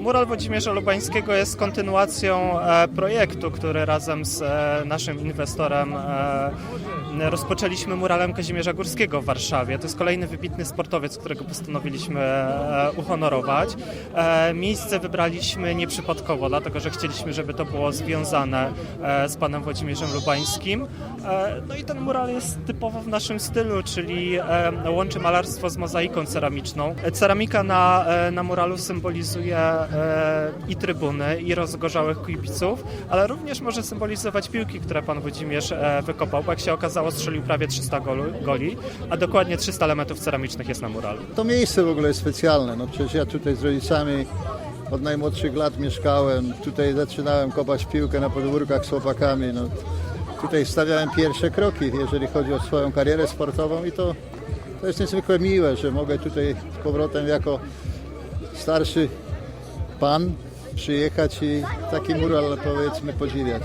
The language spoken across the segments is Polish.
Mural Włodzimierza Lubańskiego jest kontynuacją e, projektu, który razem z e, naszym inwestorem e, rozpoczęliśmy muralem Kazimierza Górskiego w Warszawie. To jest kolejny wybitny sportowiec, którego postanowiliśmy uhonorować. Miejsce wybraliśmy nieprzypadkowo, dlatego że chcieliśmy, żeby to było związane z panem Włodzimierzem Lubańskim. No i ten mural jest typowo w naszym stylu, czyli łączy malarstwo z mozaiką ceramiczną. Ceramika na, na muralu symbolizuje i trybuny, i rozgorzałych kibiców, ale również może symbolizować piłki, które pan Włodzimierz e, wykopał, bo jak się okazało strzelił prawie 300 golu, goli, a dokładnie 300 elementów ceramicznych jest na muralu. To miejsce w ogóle jest specjalne. No przecież ja tutaj z rodzicami od najmłodszych lat mieszkałem. Tutaj zaczynałem kopać piłkę na podwórkach z chłopakami. No, tutaj stawiałem pierwsze kroki, jeżeli chodzi o swoją karierę sportową i to, to jest niezwykle miłe, że mogę tutaj z powrotem jako starszy pan przyjechać i taki mural powiedzmy podziwiać.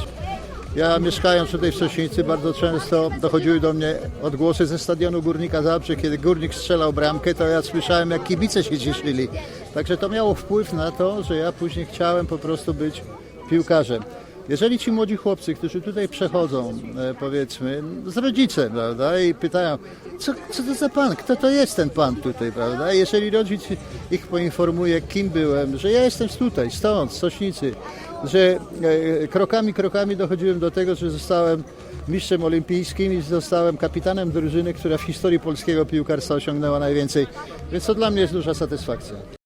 Ja mieszkając tutaj w Sośnicy bardzo często dochodziły do mnie odgłosy ze stadionu Górnika Zabrze, kiedy Górnik strzelał bramkę, to ja słyszałem jak kibice się cieszyli. Także to miało wpływ na to, że ja później chciałem po prostu być piłkarzem. Jeżeli ci młodzi chłopcy, którzy tutaj przechodzą, e, powiedzmy, z rodzicem, prawda, i pytają, co, co to za pan, kto to jest ten pan tutaj, prawda, jeżeli rodzic ich poinformuje, kim byłem, że ja jestem tutaj, stąd, z Sośnicy, że e, krokami, krokami dochodziłem do tego, że zostałem mistrzem olimpijskim i zostałem kapitanem drużyny, która w historii polskiego piłkarstwa osiągnęła najwięcej, więc to dla mnie jest duża satysfakcja.